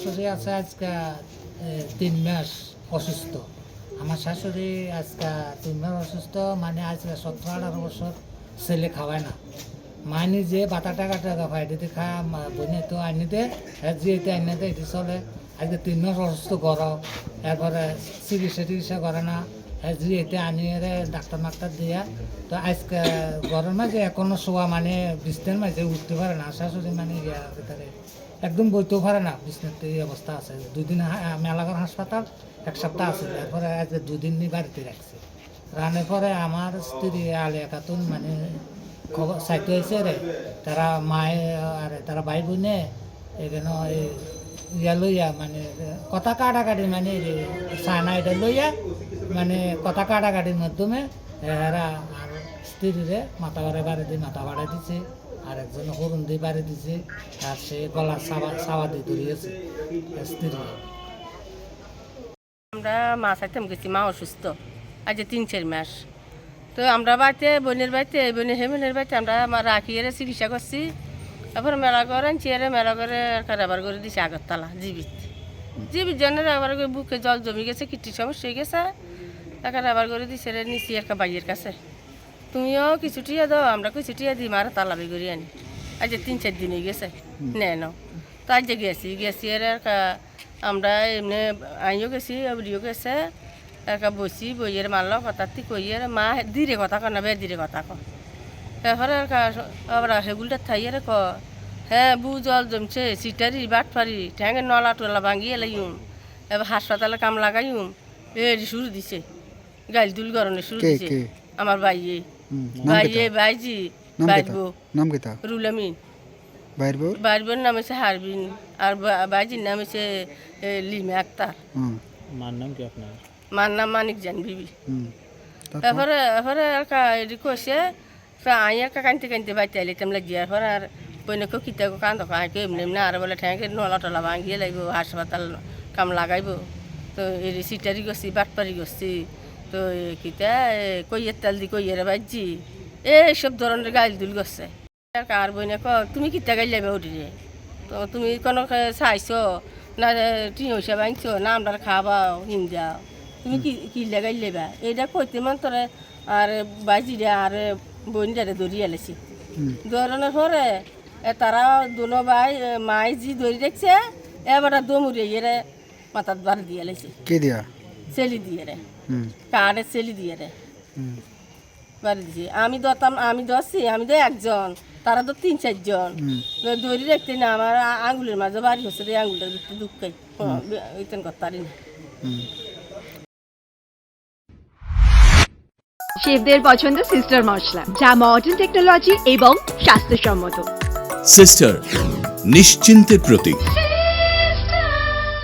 শাশুড়ি আছে আজকে তিন মাস অসুস্থ। আমার শাশুড়ি আজকে তিন মাস অসুস্থ মানে আজকে সতেরো, আঠারো বছর ছেলে খাওয়ায় না। মা নিজে বাতা টাকা টাকা এটি খা বনে তো আনিতে জিয়েতে আনিতে এটি চলে। আজকে তিন মাস অসুস্থ গর এরপরে চিকিৎসা টিকিৎসা করে না। জিয়েতে আনিয়ে ডাক্তার মাক্তার দিয়া। তো আজকে ঘরের মাঝে এখনও শোয়া মানে বিছনার মাঝে উঠতে পারে না। শাশুড়ি মানে ইয়া একদম বইতেও পারে না। বিছনাতে এই অবস্থা আছে। দুই দিন হা- মেলাঘর হাসপাতাল, এক সপ্তাহ আছে। তারপরে দুদিন নিয়ে বাড়িতে রাখছে। রানের পরে আমার স্ত্রী আলিয়া খাতুন মানে খবর চাইতে হয়েছে রে, তারা মায়ে, আর, তারা ভাই বোনে এখানে এই ইয়া লইয়া মানে কথা কাটাকাটি মানে সানা এটা লইয়া মানে কথা কাটাকাটির মাধ্যমে এরা আর স্ত্রীরে মাথা বাড়ে বাড়ি দিয়ে মাথা বাড়াই দিছে। আর হরুন দিয়ে বাড়ি দিছে, আর সে গলা সাবা সাবা দিয়ে ধরিয়েছে স্ত্রী আমরা মা চাইতাম গেছি, মা অসুস্থ। আজ তিন, চার মাস। তো আমরা বাড়িতে, বোনের বাড়িতে বোনের হে বোনের বাড়িতে আমরা রাখি, এর চিকিৎসা করছি। তারপর মেলা করে আনছি, এর মেলা করে কারবার করে দিছি, আগরতলা, জীবিত। জীবিত জনের আবার বুকে জল জমি গেছে কিটির সমস্যা হয়ে গেছে। তাকে আবার করে দিছে নিছি একটা বাইয়ের কাছে। তুমিও কিছু টিয়া দাও আমরা কিছু টিয়া দিই মারা তালাবি করি আনি। আজ তিন চার দিন হয়ে গেছে নে নাও। তো আজ যে গেছি গেছি এর একটা- আমরা এমনি আইও গেছি অবরিও গেছে একটা বসি বইয়ের মারলো কথা তি কইয়ের মা ধীরে কথা কর না বে ধীরে কথা কর তারপরে আর আবার সেগুলটা থাইয়ের ক হ্যাঁ বু জল জমছে সিটারি বাট পারি ঠ্যাঙের নলা টলা ভাঙিয়ে লাইম এবার হাসপাতালে কাম লাগাইম এ শুরু দিছে গাইল দুল গরনে শুরু দিছে আমার বাইয়ে নাম বাইজি নাম নাম বাইর বাইরবোর নাম হচ্ছে হারবিন আর বাইজির নাম হচ্ছে এ, লিমা আক্তার। মার নাম কি আপনার? মার নাম মানিক জান বিবি। তারপর? তারপরে কা এটি কইছে তা আই আর কা কানতে কানতে বাইতে আইলে তেমলা গিয়ার পরে আর বইনকে কিতা কান্দ কাঁকে এমনি এমনি আর বলে ঠ্যাঁকে নলা টলা ভাঙিয়ে লাগব হাসপাতাল কাম লাগাইব। তো এই সিটারি করছি বাটপারি করছি। তো কিতা এ কইয়ের তাল দি কইয়ের বাজছি? এইসব ধরনের গাইল দুল করছে আর বইনে ক তুমি কিতা গাইল যাবে ওটিরে তো তুমি কোনো চাইছো? না হইসা ভাঙছো না আমরা খাবাও হিন্দাও তুমি কি কি লাগাই লেবা এইটা কইতে মান তোরে আর বাজিরে আর বইনটারে ধরিয়ে এলেছি হুম। ধরানোর পরে এ তারা দুনো ভাই মাই জি ধরি দেখছে এবার দমুরে ইয়ে মাথার বার দিয়ে এলেছি কে দিয়া? চেলি দিয়ে রে। কাঠে চেলি দিয়ে রে বাড়ি দিছি। আমি দতাম আমি দছি আমি তো একজন তারা তো তিন চারজন হুম। ধরি রাখতে না আমার আঙ্গুলের মাঝে বাড়ি হচ্ছে রে আঙ্গুলটা একটু দুঃখাই ওইতেন করতে পারি না। শেফদের পছন্দ সিস্টার মশলা যা মডার্ন টেকনোলজি এবং স্বাস্থ্যসম্মত। সিস্টার নিশ্চিন্তের প্রতীক।